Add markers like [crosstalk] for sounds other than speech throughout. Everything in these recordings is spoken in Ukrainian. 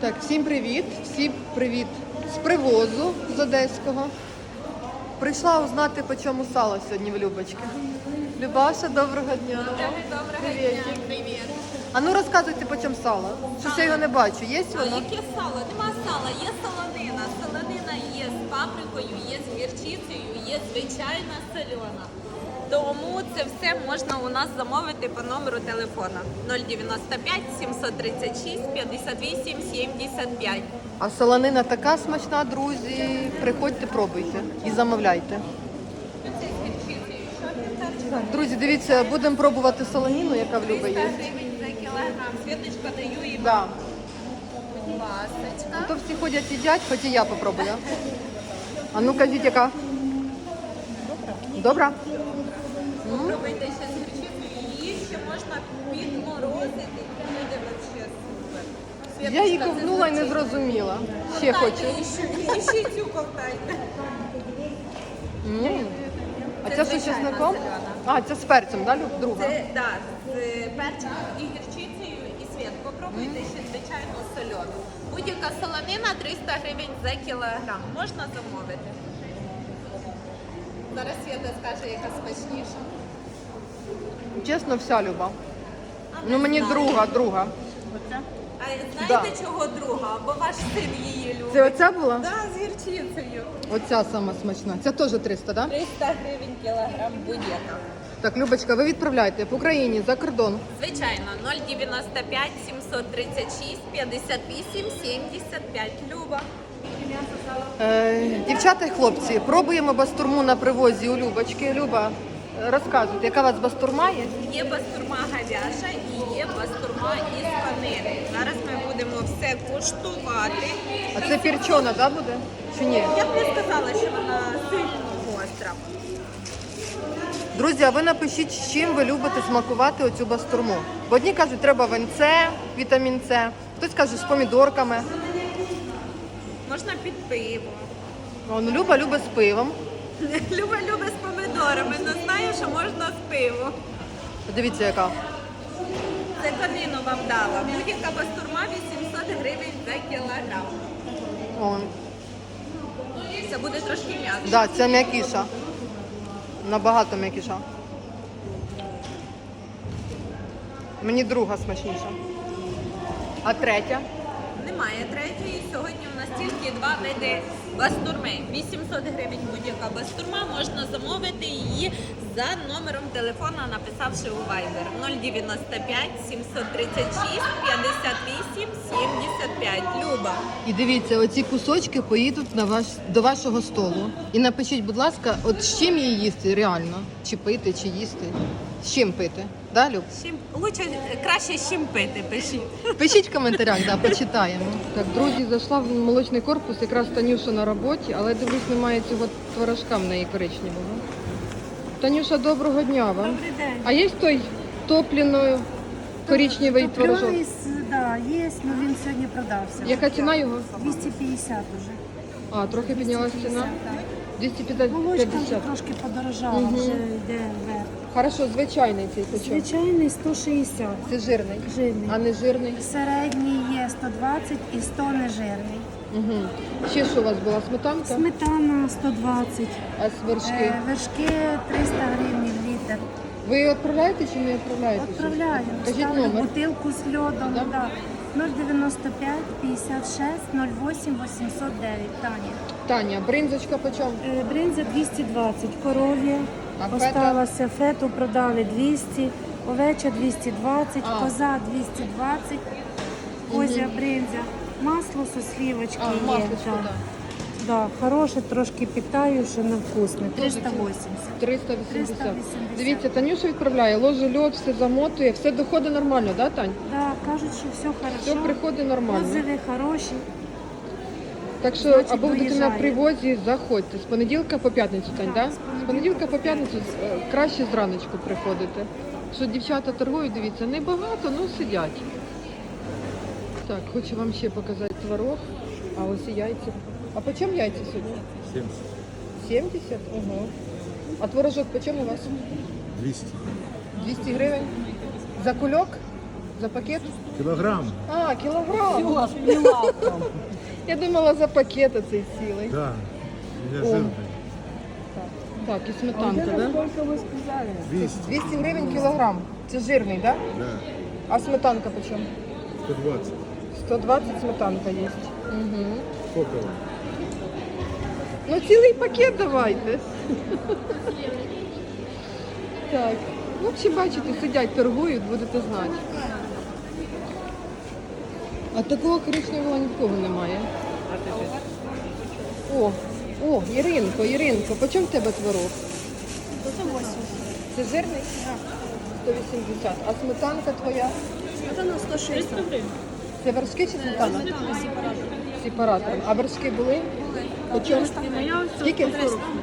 Так, всім привіт, всім привіт з привозу з Одеського. Прийшла узнати, по чому сало сьогодні в Любочки. Любаша, доброго дня. Доброго дня, привіт. А ну розказуйте, по чому сало. Щось я його не бачу. Є воно? яке сало? Нема сала, є солонина. Солонина є з паприкою, є з гірчицею, є звичайна сольона. Тому це все можна у нас замовити по номеру телефона 095 736 58 75. А солонина така смачна, друзі. Приходьте, пробуйте і замовляйте. Так, друзі, дивіться, будемо пробувати солоніну, яка в Люби 300 є. гривень за кілограм. Світочка даю і Да. ласочка. То всі ходять їдять, хоч і я попробую. А ну кажіть, яка? Добра? Пробуйте ще з гірчицею. Її ще можна підморозити. Буде вообще супер. Я її це ковнула і не звучить. зрозуміла. Ще хочу. Ковтайте І ще, ще цю ковтайте. М. А Це це з звичайна чесником? зелена. А, це з перцем, да, Люб? Друга? Це да, з перчиком і гірчицею, і світ. Попробуйте ще звичайну сольону. Будь-яка солонина 300 гривень за кілограм. Можна замовити. Зараз Свята скаже, яка смачніша. Чесно, вся Люба. А Ну мені друга, друга. А знаєте чого друга? Бо ваш син її любить. Це оця була? Да, з гірчицею. Оця сама смачна. Це теж 300, так? Да? 300 гривень кілограм будь-яка. Так, Любочка, ви відправляєте по Україні за кордон. Звичайно, 095 736 58 75. Люба. Е, дівчата і хлопці, пробуємо бастурму на привозі у Любочки. Люба, розказуйте, яка у вас бастурма є? Є бастурма говяжа і є бастурма із панини. Зараз ми будемо все куштувати. А це перчона, да, буде? Чи ні? Я б не сказала, що вона сильно гостра. Друзі, а ви напишіть, з чим ви любите смакувати оцю бастурму. Бо одні кажуть, треба венце, вітамін С, хтось каже з помідорками. Можна під пиво. О, ну, Люба любить з пивом. [laughs] Люба любить з помидорами, але знаю, що можна з пивом. Подивіться, яка. Це конину вам дала. Будь-яка бастурма 800 гривень за кілограм. О, Це буде трошки м'ясо. да, це м'якіша. Набагато м'якіша. Мені друга смачніша. А третя? Немає третьої. Сьогодні у нас тільки два види бастурми. 800 гривень будь-яка бастурма. Можна замовити її за номером телефона, написавши у Viber 095 736 58 75. Люба. І дивіться, оці кусочки поїдуть на ваш, до вашого столу. І напишіть, будь ласка, от з чим її їсти реально? Чи пити, чи їсти? З чим пити? Да, Люб? Чим лучше краще з чим пити, пишіть. Пишіть в коментарях, да, [laughs] почитаємо. Так, друзі, зайшла в молочний корпус, якраз Танюша на роботі, але дивлюсь, немає цього творожка в неї коричневого. Танюша, доброго дня вам. Добрий день. А є той топліною коричневий творожок? Топлений, да, є, але він сьогодні продався. Яка ціна його? 250 уже. А, трохи піднялась ціна. 250. Булочка вже трошки подорожала, Мгм. вже йде. Хорошо, звичайний цей почок. Звичайний 160, Це жирний. жирний. А не жирний? Середній є 120 і 100 нежирний. Угу. Ще що у вас була? Сметанка? Сметана 120, А свершки? е, вершки 300 гривень літр. Ви її відправляєте чи не відправляєте? Відправляю. Кажіть Ставлю номер. бутилку з льодом. Да? Да. 095 56 08 809. Таня. Таня, бринзочка по чому? Е, Бринза 220, коров'я осталося, фету продали 200, овеча 220, А. коза 220, козя бринза. Масло со слівочки А, є. масличко, да. так. Да, хороше, трошки питаюче, на вкусне. 380. 380. 380. Дивіться, Танюша відправляє, ложе льод, все замотує, все доходить нормально, да, Тань? Да, кажуть, що все Все приходить нормально. Отзиви хороші. Так що Значить, або будете на привозі, заходьте. З понеділка по п'ятницю, Тань, да? з З понеділка по п'ятницю е, краще зраночку приходити. Що дівчата торгують, дивіться, небагато, ну сидять. Так, хочу вам ще показати творог, а ось і яйця. А по чому яйця сьогодні? 70. 70? Ого. А творожок по чому у вас? 200. 200 гривень? За кульок? За пакет? Кілограм. А, кілограм. Я думала за пакет цей цілий. Да. Я О. жирний. Так, і сметанка, да? 200. 200 гривень кілограм. Це жирний, да? Да. А сметанка по чому? 120. 120 сметанка є. Угу. Сколько вам? Ну цілий пакет давайте. Так. Ну, всі бачите, сидять, торгують, будете знати. А такого коричневого ні в кого немає. О, о, Іринко, Іринко, по чому в тебе творог? 180. Це жирний? Так. 180. А сметанка твоя? Сметана 160. Це вершки чи сметана? Сепаратором. А вершки були? По чому? Скільки?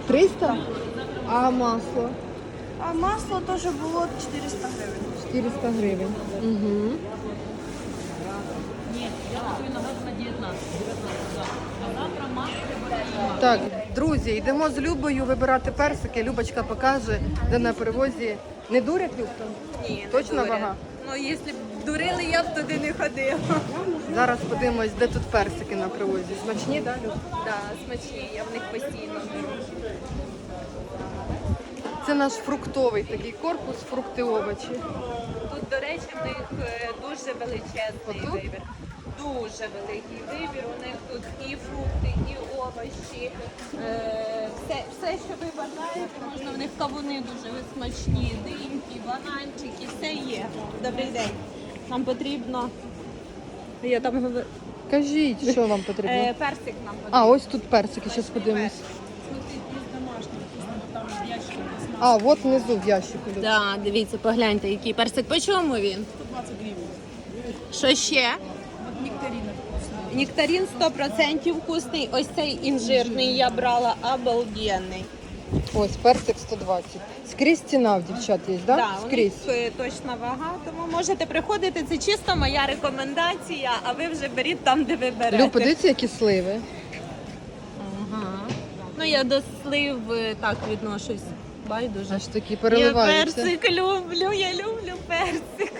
300? А масло? А масло теж було 400 гривень. 400 гривень. Угу. Так, друзі, йдемо з Любою вибирати персики. Любочка покаже, де на привозі. Не дурять Любка? Ні, не Точно дурять. вага? Ну, якщо б дурили, я б туди не ходила. Зараз подивимось, де тут персики на привозі. Смачні, так, да, Люб? Да, смачні, я в них постійно. Це наш фруктовий такий корпус, фрукти овочі. Тут, до речі, в них е, дуже величезний Отут? вибір. Дуже великий вибір. У них тут і фрукти, і овочі. Е, все, все, що ви бажаєте, можна в них кавуни дуже смачні, диньки, бананчики, все є. Добрий день. Нам потрібно. Я там говорю. Кажіть, що вам потрібно? Е, персик нам потрібен. А, ось тут персики, зараз подивимось. А, от внизу в ящику. Да, дивіться, погляньте, який персик. По чому він? 120 гривень. Що ще? Нектарин 100% вкусний. Ось цей інжирний я брала, обалденний. Ось персик 120. Скрізь ціна в дівчат є, да? Да, у них Скрізь. е, точна вага, тому можете приходити. Це чисто моя рекомендація, а ви вже беріть там, де ви берете. Люб, подивіться, які сливи. Ага. Ну я до слив е, так відношусь. Байдуже. Аж такі Я переливаються. персик люблю, я люблю персик.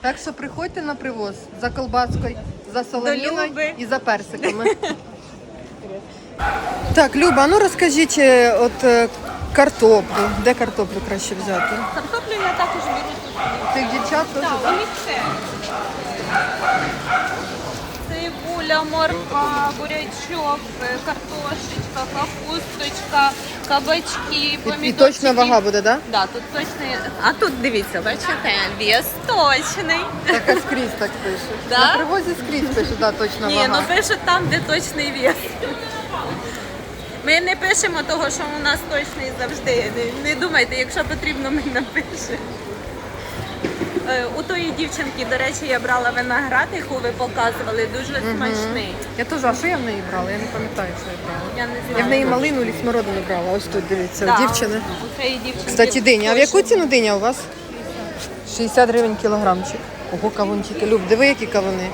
Так що приходьте на привоз за колбаскою, за солоніною Люби. і за персиками. [laughs] так, Люба, ну розкажіть е, от е, картоплю. Де картоплю краще взяти? Картоплю я також беру тут. Тих дівчат теж, Так, да? у них все. Цибуля, морква, бурячок, е, картошечка, капусточка, кабачки, І, і точна вага буде, так? Да, тут точний. А тут дивіться, бачите, вес точний. Так а скрізь так пишуть. [laughs] Да? На привозі скрізь пише, да, точна Ні, вага. ну пишуть там, де точний вес. Ми не пишемо того, що у нас точний завжди. Не, не думайте, якщо потрібно, ми напишемо. Е, У тої дівчинки, до речі, я брала виноград, яку ви показували, дуже смачний. Я теж, а що я в неї брала? Я не пам'ятаю, що я брала. Я не знаю. Я в неї малину і смородину брала. Ось тут дивіться, Да, у дівчини. У цієї дівчинки. Кстати, диня. А в яку ціну диня у вас? 60 гривень кілограмчик. Ого, кавунчики. Люб, диви, які кавуни.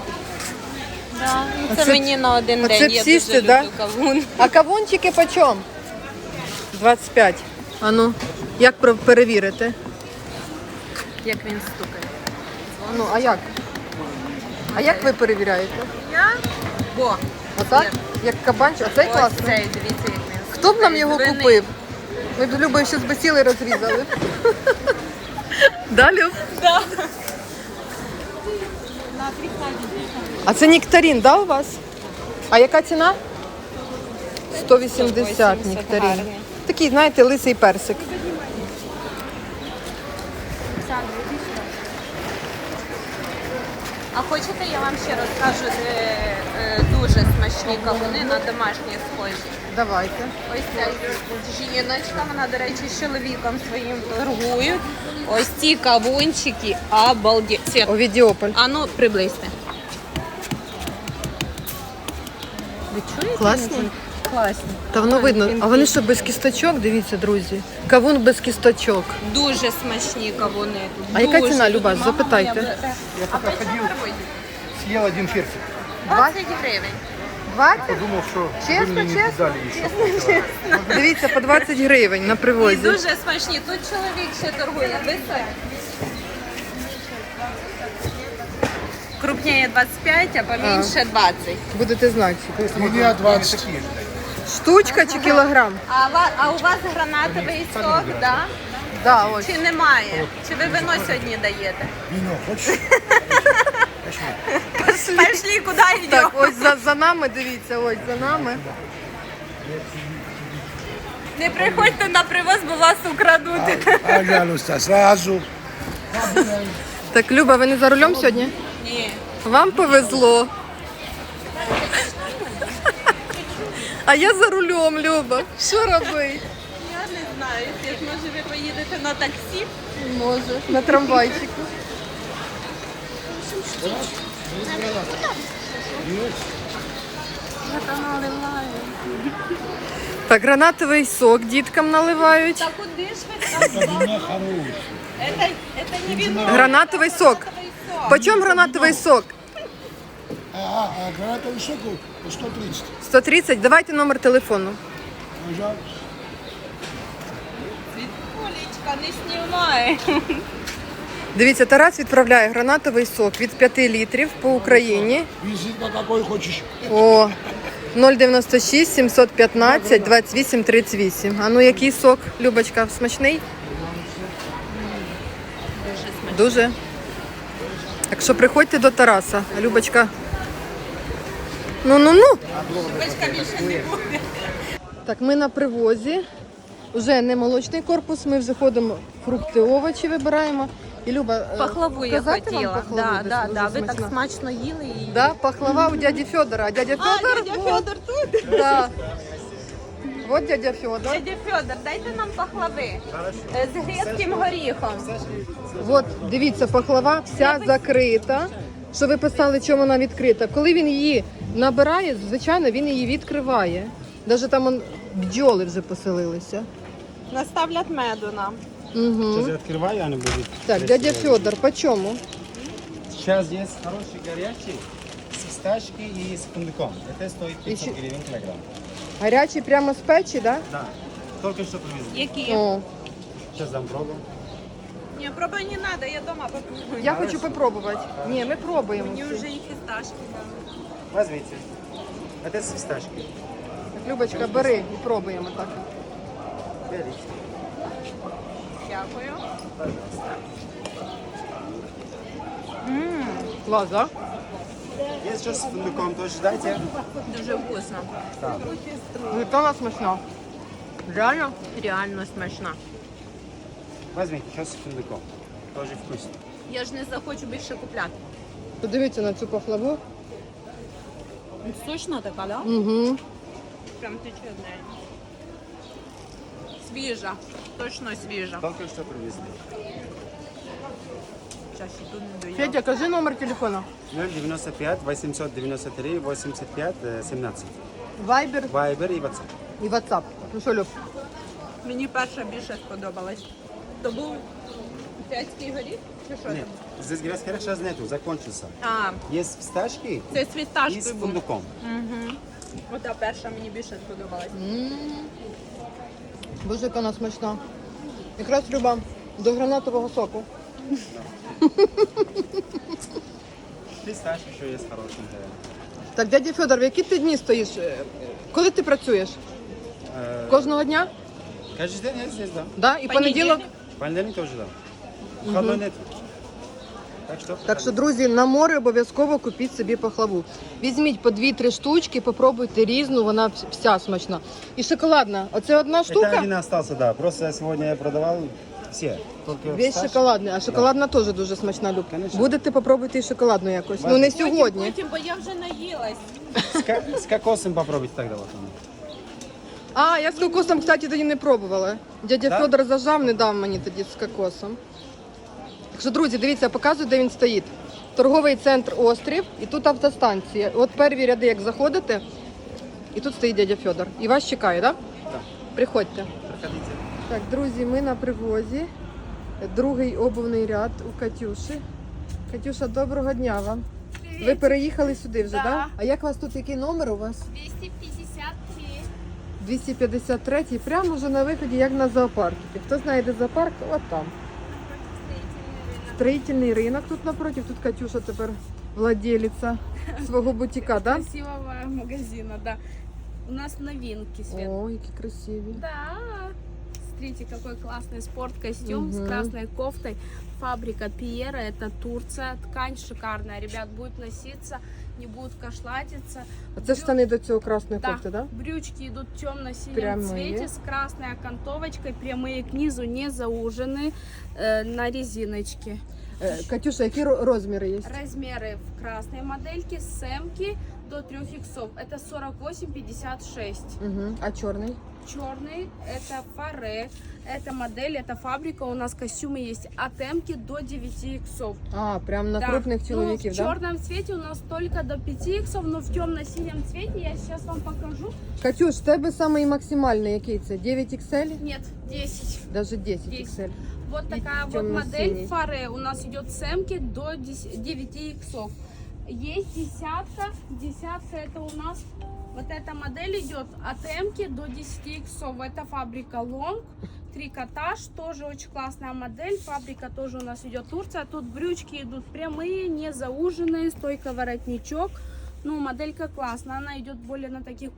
Да. ну, Це, це- мені на один оце день. Я псішці, дуже да? люблю кавун. А кавунчики по чому? 25. А ну, як про- перевірити? Як він стукає. Ну, а як? А як ви перевіряєте? Я? Бо. Отак? Як кабанчик? Оцей Ось класний? цей, дивіться, як він Хто б нам його купив? Ми б з Любою ще збесіли розрізали. Да, Люб? Да. А це нектарин, да, у вас? А яка ціна? 180 180 нектарин. гарний. Такий, знаєте, лисий персик. А хочете, я вам ще розкажу, де е, дуже смачні кавуни на домашні схожі. Давайте. Ось ця жіночка, вона, до речі, з чоловіком своїм торгує. Ось ці кавунчики обалдеть. Овідіополь. А ну, приблизьте. Ви чуєте? Класні? Класні. Та воно видно. А вони що без кісточок? Дивіться, друзі. Кавун без кісточок. Дуже смачні кавуни. А яка Дуже. ціна, Люба? Запитайте. Я пока по ходил, съел один персик. 20 гривень. 20? Подумал, что Честно, вы мне не честно? дали еще. Дивіться, по 20 гривень на І привозі. дуже смачні. Тут чоловік ще торгує. Покрупніє 25, а поменше 20. Будете знати. Линия 20. Штучка чи кілограм? А, ва- а у вас гранатовий сок, да? Да, ось. Чи немає? Чи ви вино сьогодні даєте? Вино хочешь? Пішли, куди йдемо? Так, ось за, за нами, дивіться, ось за нами. Не приходьте на привоз, бо вас украдуть. Пожалуйста, сразу. Так, Люба, ви не за рулем сьогодні? Ні. Вам повезло. А я за рулем, Люба. Що робити? Я не знаю, якщо ж може ви поїдете на таксі. Може, на трамвайчику. Так, гранатовий сок діткам наливають. Та куди ж ви там? Вино хорошее. Это, это не вино. Гранатовий сок. гранатовий сок. Почем гранатовий сок? А, а, а гранатовый сок 130. 130. Давайте номер телефону. Олечка, не знімай. Дивіться, Тарас відправляє гранатовий сок від 5 літрів по Україні. Визитка какой хочешь? О, 096 715 28 38. А ну який сок, Любочка, смачний? Дуже. Так що приходьте до Тараса. Любочка. Ну ну ну. Буде. Так, ми на привозі. Уже не молочний корпус, ми вже ходимо фрукти, овочі вибираємо. І Люба, е, Пахлаву я показати вам пахлаву? Да, да, да. Ви так смачно їли її. Да, пахлава у дяді Федора. А дядя А, Федор? дядя вот, Федор тут. Да. Вот дядя Федор. Дядя Федор, дайте нам пахлави Е, з грецьким горіхом. От дивіться, пахлава вся закрита. Що ви писали, чому вона відкрита? Коли він її набирає, звичайно, він її відкриває. Навіть там он, бджоли вже поселилися. Наставлять меду нам. Угу. Сейчас я открываю, она будет. Так, дядя Федор, по чому? Сейчас есть хороший горячий с фисташки и с фундуком. Это стоит 500 Еще- гривен килограмм. Гарячий прямо з печі, да? Да. Только что привезли. Які? О, Сейчас дам пробу. Ні, пробуй не треба, я дома попробую. я хочу попробувати. Ні, ми пробуємо. Мені всі. вже і фісташки дали. Возьмите. Это с фисташки. Так, Любочка, бери і пробуємо так. Берите. Дякую. Клас, да? Есть сейчас с фундуком, тоже дайте. Дуже вкусно. Яка вона смачна. Реально? Реально смачна. Возьмите, сейчас с фундуком. Тоже вкусно. Я ж не захочу більше купляти. Подивіться на цю пахлаву. Сочна така, да? Угу. Прям тече в неї. Свіжа. Точно свіжа. Только что привезли. Зараз ще тут не доїла. Федя, кажи номер телефону. 095 893 85 э, 17. Вайбер Вайбер и WhatsApp. і WhatsApp. Ну що, Люб? Мені перша більше сподобалась. То був п'ятський горіх? Чи що Нет, там? здесь грецкий орех сейчас нету, закончился. А, Есть фисташки це з и с фісташкою був. фундуком. Угу. Ота перша мені більше сподобалась. Боже, яка вона смачна. Якраз Люба до гранатового соку. Фисташки еще есть хорошенькая. Так, дядя Федор, в які ти дні стоїш? Е, Коли ти працюєш? Э, Кожного дня? Каждый день я здесь, да. Да? І понеділок? Понедельник тоже, да. Выходной нет. Так что, Так що, друзі, на море обов'язково купіть собі пахлаву. Візьміть по 2-3 штучки, попробуйте різну, вона вся смачна. І шоколадна. Оце одна Это штука. один остался, да. Просто сегодня я продавал все. Только Весь фисташки. шоколадний, а шоколадна теж дуже смачна, Люб. Конечно. Будете попробуйте і шоколадну якось. Ну не сьогодні. Потім, бо я вже наїлась. С, ка- с кокосом попробуйте тогда вот. А, я з кокосом, кстати, тоді не пробувала. Дядя Да? Федор зажав, не дав мені тоді з кокосом. Так що, друзі, дивіться, показую, де він стоїть. Торговий центр Острів, і тут автостанція. От перві ряди, як заходите, і тут стоїть дядя Федор. І вас чекає, так? Да? Так. Приходьте. Проходите. Так, друзі, ми на привозі. Другий обувний ряд у Катюші. Катюша, доброго дня вам. Ви переїхали сюди вже, так? Да. Да? А як у вас тут який номер у вас? 253. 253 прямо вже на виході, як на зоопарку. Хто знає, де зоопарк, от там. Строїтельний ринок тут напротив. Тут Катюша тепер владелиця свого бутіка, да? красивого магазина, да. У нас новинки, Свет. О, які красиві. Да. Смотрите, какой классный спорт-костюм с Мгм. красной кофтой. Фабрика Пьера, это Турция. Ткань шикарная, ребят, будет носиться, не будет кошлатиться. А це штани до цього красної Да. кофти, да? Брючки идут в темно-синем Прямые. цвете с красной окантовочкой, прямые к низу, не заужены э, на резиночке. Е, Катюша, які ро- розміри є? Размеры в красной модельке с семки до 3 иксов. Это 48-56. Угу. А чорний? Черный это фаре, это модель, это фабрика. У нас костюмы есть от М до 9 иксов. А, прям на Да. крупних чоловіків, ну, в да? черном цвете у нас только до 5 иксов, но в темно-синем цвете я сейчас вам покажу. Катюш, в тебе самий максимальний який це? 9 XL? Нет, 10. Даже 10 Десять. XL. Вот такая вот модель фаре. У нас идет с М до 10 9 иксов. Есть десятка. Десятка это у нас вот эта модель идет от М до 10 иксов. Это фабрика Long. Трикотаж, тоже очень классная модель. Фабрика тоже у нас идет Турция. Тут брючки идут прямые, не зауженные, стойка воротничок. Ну, моделька классная. Она идет более на таких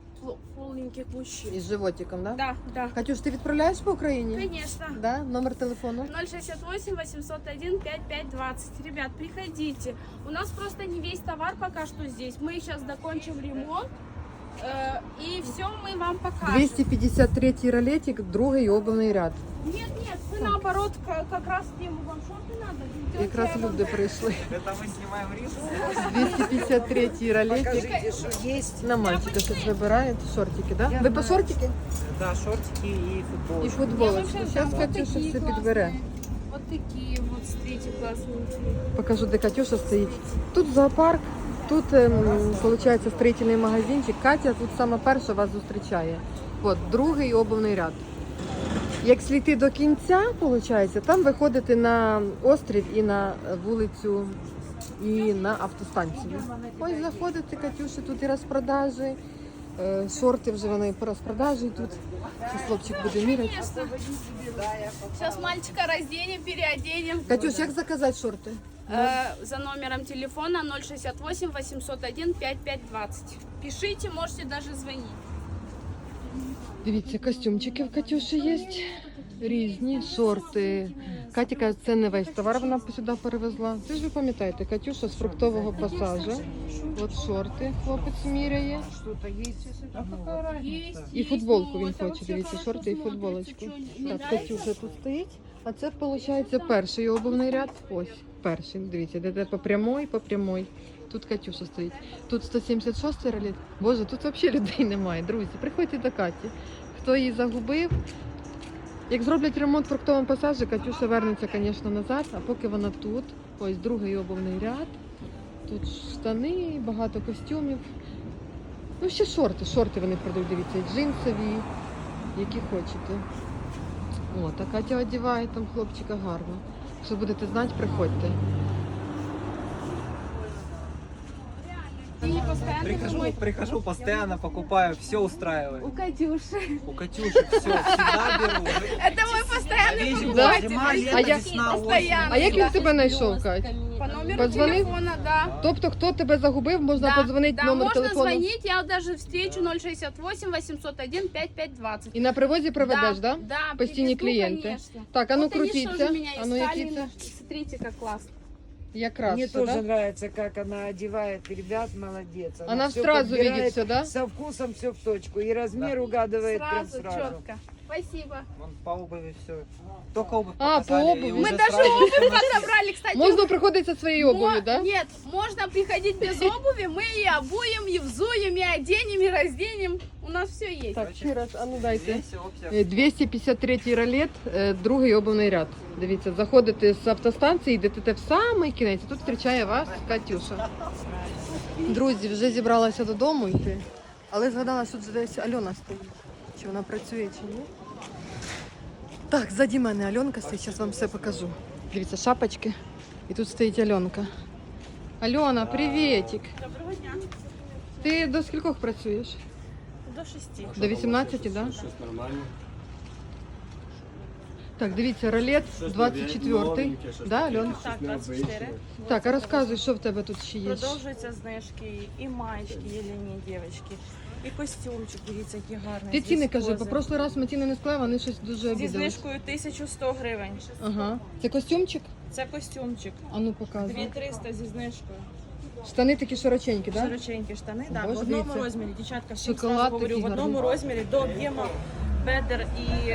полненьких мужчин. Із животиком, да? Да, да. Катюш, ты отправляешь по Украине? Конечно. Да? Номер телефона? 068 801 5520. Ребят, приходите. У нас просто не весь товар пока что здесь. Мы сейчас закончим ремонт. э, и все мы вам покажем. 253 ролетик, другий обувний ряд. Нет, нет, мы наоборот ка- как раз тему вам шорты надо. Идёте, Якраз я вам люди прийшли. Это мы снимаем рис. 253 ролетик. На мальчика щось вибирають. Шортики, да? Ви по шортики? Да, шортики и футболочки. І футболочку. Я вам Зараз вот Катюша такие все классные. підбере. Вот такие вот, смотрите, классные. Покажу, де Катюша стоїть. Тут зоопарк, тут виходить строїтельний магазинчик. Катя тут саме перша вас зустрічає. От, другий обувний ряд. Як сліти до кінця, виходить, там виходите на острів і на вулицю, і на автостанцію. Ось заходите, Катюша, тут і розпродажі. е, Шорти вже вони по розпродажі тут. Зараз хлопчик буде міряти. Сейчас мальчика разденем, переоденем. Катюш, як заказати шорти? Э, за номером телефона 068 801 5520. Пишите, можете даже звонить. Дивіться, костюмчики в Катюші є. Різні шорти. Катя каже, це не весь товар вона сюди перевезла. Це ж ви пам'ятаєте, Катюша з фруктового пасажу. От шорти хлопець міряє. Есть, І есть. футболку Ну, він это хоче, вообще дивіться, хорошо шорти і смотрится, футболочку. чё, не Так, нравится? Катюша тут стоїть. А це виходить перший обувний ряд. Ось перший. Дивіться, де по прямой, по прямой. Тут Катюша стоїть. Тут 176 ролет. Боже, тут взагалі людей немає. Друзі, приходьте до Каті. Хто її загубив? Як зроблять ремонт в фруктовому пасажі, Катюша вернеться, звісно, назад, а поки вона тут, ось другий обувний ряд. Тут штани, багато костюмів. Ну, ще шорти. Шорти вони продають, дивіться, джинсові, які хочете. О, та Катя одягає там хлопчика гарно. Якщо будете знати, приходьте. И постоянно Прихожу, домой. прихожу, постоянно покупаю, все устраивает. У Катюши. У Катюши все, всегда беру. [laughs] Это мой постоянный Вещи, Да? зима, лето, А я- весна, осень. Постоянно. А як він тебе знайшов, Кать? По номеру Позвонив? телефона, да. Тобто, хто тебе загубив, можна да, подзвонити да, номер можно телефону. звонить, я даже встречу 068 801 5520. І на привозі проведеш, да? Да, Постійні привезу, клієнти. конечно. Так, а ну Вот они крутіться. тоже меня А ну искали, які це? Смотрите, как классно. Якраз. Мне все, тоже да? нравится, как она одевает ребят, молодец. Она всё сразу подбирает видит все, да? Со вкусом все в точку. И размер угадывает прям Сразу, сразу. четко. Спасибо. Вон по обуви все. Только обувь А, по обуви. Мы даже сразу обувь подобрали, кстати. Можна приходити зі своєю Мо- обувью, да? Нет, можно приходить без обуви, мы и обуем, и взуем, и оденем, и разденем. У нас все есть. Так, ще раз, а ну дайте. Здесь общая Е, 253 ролет, е, другий обувний ряд. Дивіться, заходите з автостанції, йдете в самий кінець. Тут зустрічає вас Катюша. Друзі, вже зібралася додому йти, але згадала, що тут десь Альона стоїть. Чи вона працює, чи ні. Так, ззаді мене Альонка стоїть, зараз вам все покажу. Дивіться, шапочки. І тут стоїть Альонка. Альона, привітик. Доброго дня. Ти до скількох працюєш? До шести. До 18, так? Да? Так, дивіться, ролет 24-й. Да, Альон? Так, 24. Так, а розказуй, що в тебе тут ще є? Продовжуються знижки і маєчки, є лінії дівчатки, і костюмчик, дивіться, який гарний. Ти ціни кажи, по прошлий раз ми ціни не склали, вони щось дуже Зі обідали. знижкою 1100 гривень. Ага. Це костюмчик? Це костюмчик. А ну показуй. 2300 зі знижкою. Штани такі широченькі, так? Да? Широченькі штани, да, в одному дивіться. розмірі. Дівчатка, всім Шоколад зразу говорю, такий в одному гарний. розмірі до об'єму бедер і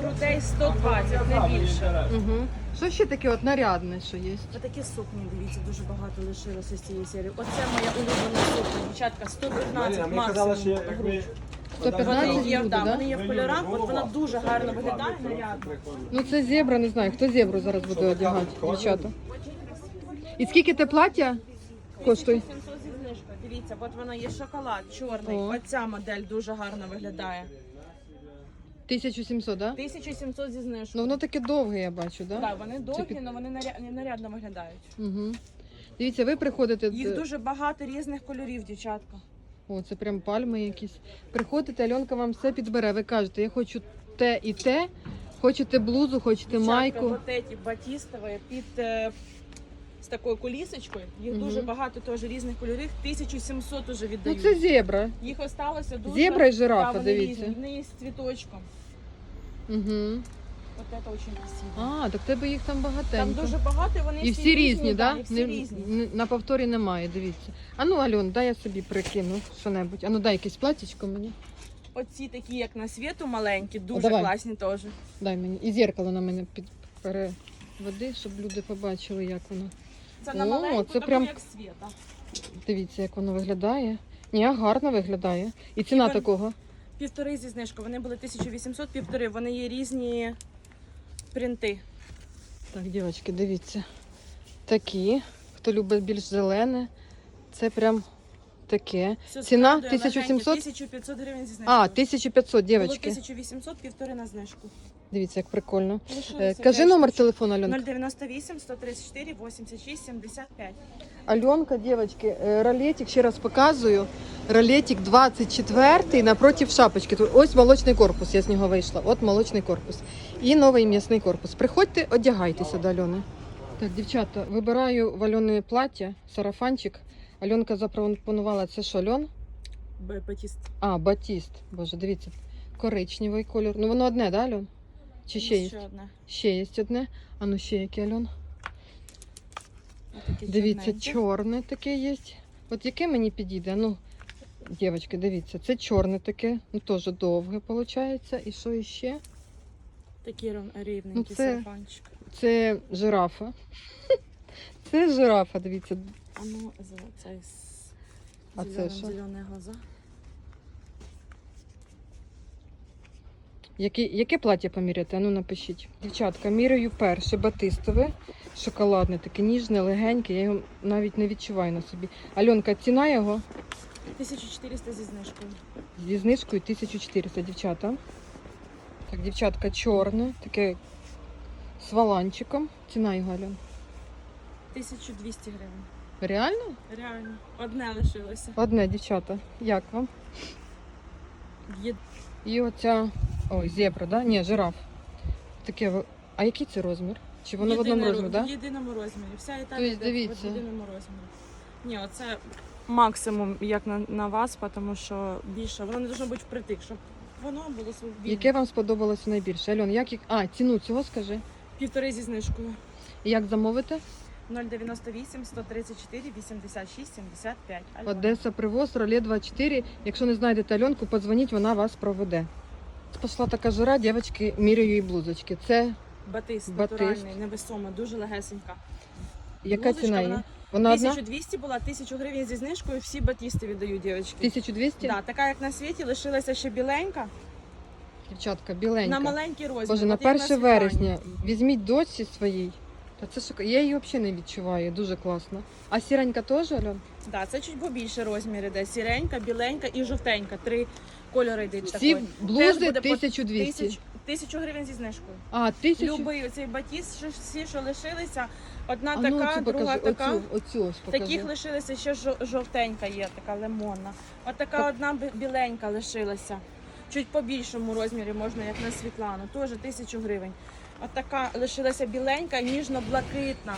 грудей 120, не більше. Угу. Що ще таке от нарядне, що є? Ось такі сукні, дивіться, дуже багато лишилося з цієї серії. Оце моя улюблена сукня. Дівчатка, 115 максимум. грудь. 115 Вони є, груди, да, да? вони є в кольорах, от вона дуже гарно виглядає, нарядно. Ну це зебра, не знаю. Хто зебру зараз буде одягати, дівчата? І скільки те плаття коштує? 700 зі знижкою. Дивіться, от вона є шоколад чорний. О. Оця модель дуже гарно виглядає. 1700, да? 1700 зі Ну знижкою. воно таке довге, я бачу, да? Так, вони довгі, під- але вони наря- нарядно виглядають. Угу. Дивіться, ви приходите. Їх дуже багато різних кольорів, дівчатка. О, це прям пальми якісь. Приходите, Альонка вам все підбере. Ви кажете, я хочу те і те, хочете блузу, хочете Дівчатка, майку. вот эти батістові під е, з такою колісочкою. Їх Мгм. дуже багато теж різних кольорів. 1700 уже Ну віддають. це зебра. Їх осталося дуже. Зебра і жирафа, Да, вони дивіться. різні. Вони є з цвіточком. Угу. От це дуже красиво. А, так в тебе їх там Там дуже багато, і вони І всі різні, да? да? І всі Не- різні. не- на повторі немає, дивіться. А ну, Альон, дай я собі прикину що-небудь. А ну дай якесь платічко мені. Оці такі, як на світу, маленькі, дуже давай. класні теж. Дай мені. І зеркало на мене під переведи, щоб люди побачили, як воно. Це на О, маленьку, це таку, прям- як світа. Дивіться, як воно виглядає. Ні, гарно виглядає. І ціна вон- такого. Півтори зі знижкою. Вони були 1800, півтори. Вони є різні принти. Так, дівчатки, дивіться. Такі. Хто любить більш зелене, це прям таке. Все Ціна складує 1700? легеньке, 1500 гривень зі знижкою. А, 1500, Було дівчатки. 1800, півтори на знижку. Дивіться, як прикольно. Е, Лишилося Кажи п'ять номер телефону, Альонка. 098 134 86 75. Альонка, дівчатки, е, ролетик, ще раз показую. Ролетик 24 напротив шапочки. Тут ось молочний корпус, я з нього вийшла. От молочний корпус. І новий м'ясний корпус. Приходьте, одягайтеся до Альони. Так, дівчата, вибираю в Альони плаття, сарафанчик. Альонка запропонувала це що, Альон? Батіст. А, батіст. Боже, дивіться, коричневий кольор. Ну воно одне, да, Альон? Чи ще є? Ще одне. Ще є одне. А ну ще яке, Альон? Дивіться, чорне таке є. От яке мені підійде? Ну, дівчатки, дивіться, це чорне таке, ну теж довге виходить. І що іще? Такий рів- рівненький Ну, це- сарафанчик. Це жирафа. [laughs] Це жирафа, дивіться. А ну, цей з А це що? зелені глаза. Яке, яке плаття поміряти? Ну напишіть. Дівчатка, міряю перше батистове, шоколадне, таке ніжне, легеньке. Я його навіть не відчуваю на собі. Альонка, ціна його 1400 зі знижкою. зі знижкою 1400, дівчата. Так, дівчатка, чорне, таке з валанчиком. Ціна його, Альон. 1200 гривень. Реально? Реально. Одне лишилося. Одне, дівчата. Як вам? Є І оця. Ой, зебра, да? Ні, жираф. Таке. ви- А який це розмір? Чи воно в одному розмірі, так? В єдиному розмірі. Вся Італія йде дивіться. в єдиному розмірі. Ні, оце максимум, як на, на вас, тому що більше. Воно не должно бути впритик, щоб воно було своє Яке вам сподобалося найбільше? Альон, як їх. А, ціну цього скажи. Півтори зі знижкою. І як замовити? 098 134 86 75. Альона. Одеса привоз, роле 24. Якщо не знайдете Альонку, подзвоніть, вона вас проведе. Пішла така жара, дівчатки, міряю їй блузочки. Це Батист, Батист. натуральний, невесома, дуже легесенька. яка Блузочка, ціна її? вона Вона одна? 1200 була, 1000 гривень зі знижкою, всі батісти віддають, дівчатки. 1200? Да, така як на світі, лишилася ще біленька, Дівчатка, біленька. на маленький розмір. Боже, на от як 1 Світлані. вересня візьміть дочці своїй. Та це шок... Я її взагалі не відчуваю, дуже класно. А сіренька теж, Альон? Да, це чуть побільше розмір іде. Сіренька, біленька і жовтенька. Три кольори йдуть. Всі такої. Теж блузи буде по 1200. Тисяч, тисячу гривень зі знижкою. А, 1000? Любий оцей батіс, що всі, що лишилися, одна А ну, така, оцю друга покажи, така. Оцю, оцю ось покажи. Таких лишилися ще жо- жовтенька є, така лимонна. От така одна бі- біленька лишилася. Чуть по більшому розмірі можна, як на Світлану, теж тисячу гривень. От така лишилася біленька, ніжно-блакитна.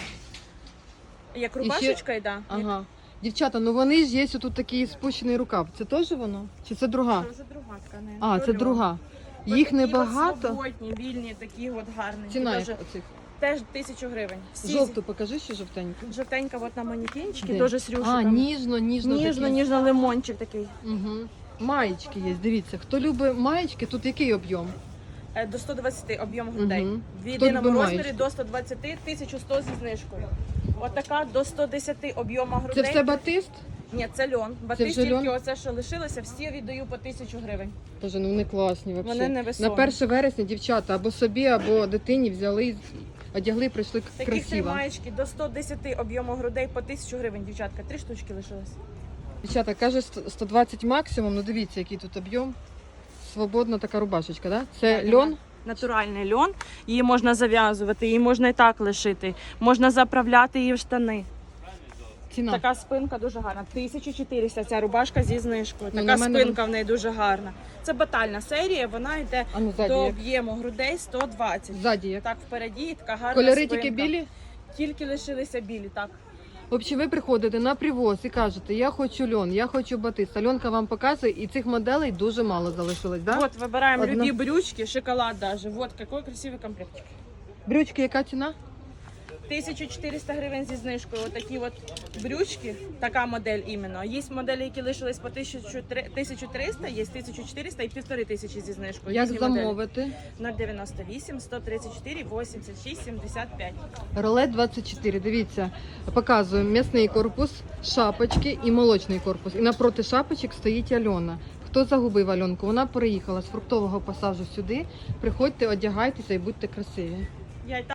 Як рубашечка йде. Ага. Дівчата, ну вони ж є тут такий спущений рукав. Це теж воно? Чи це друга? Це друга тканина. А, це друга. Їх небагато. Свободні, вільні, такі от гарні. Ціна Дуже- оцих? Теж тисячу гривень. Всі Жовту покажи, що жовтеньку. Жовтенька от на манекенчикі, Де? дуже з А, рюшиками. ніжно, ніжно. ніжно, такі. ніжно лимончик такий. Угу. Маєчки є, дивіться. Хто любить маєчки, тут який об'єм? Е, До 120 об'єм грудей. Мгм. В Хто єдиному любить розмірі маєчки? до 120, 1100 зі знижкою. Отака до 110 об'єма Це все батист? Ні, це льон. Батист вже тільки льон? оце, що лишилося, всі віддаю по 1000 гривень. Боже, ну вони класні взагалі. Вони невесомі. На 1 вересня дівчата або собі, або дитині взяли, одягли, прийшли Таких красиво. маєчки до 110 об'єму грудей по 1000 гривень, дівчатка. Три штучки лишилось. Дівчата, каже 100 120 максимум, ну дивіться, який тут об'єм. Свободна така рубашечка, да? Це Так, льон? Натуральний льон. Її можна зав'язувати, її можна і так лишити. Можна заправляти її в штани. Ціна. Така спинка дуже гарна. 1400 ця рубашка зі знижкою. Ну, Така на мене спинка в неї дуже гарна. Це батальна серія, вона йде А ну ззаді до як? об'єму грудей 120. Ззаді як? Так, впереді така гарна Кольори спинка. тільки білі? Тільки лишилися білі, так. В общем, ви приходите на привоз і кажете, я хочу льон, я хочу батист. Альонка вам показує, і цих моделей дуже мало залишилось, да? Вот, выбираем Одна. любые брючки, шоколад даже. Вот, какой красивый комплектик. Брючки, яка ціна? 1400 гривень зі знижкою. Отакі от брючки, така модель іменно. Є моделі, які лишились по 1300, є 1400 і 1500 зі знижкою. Як моделі. замовити? 098 134 86 75. Ролет 24. Дивіться, показую м'ясний корпус, шапочки і молочний корпус. І напроти шапочок стоїть Альона. Хто загубив Альонку? Вона переїхала з фруктового пасажу сюди. Приходьте, одягайтеся і будьте красиві. Я й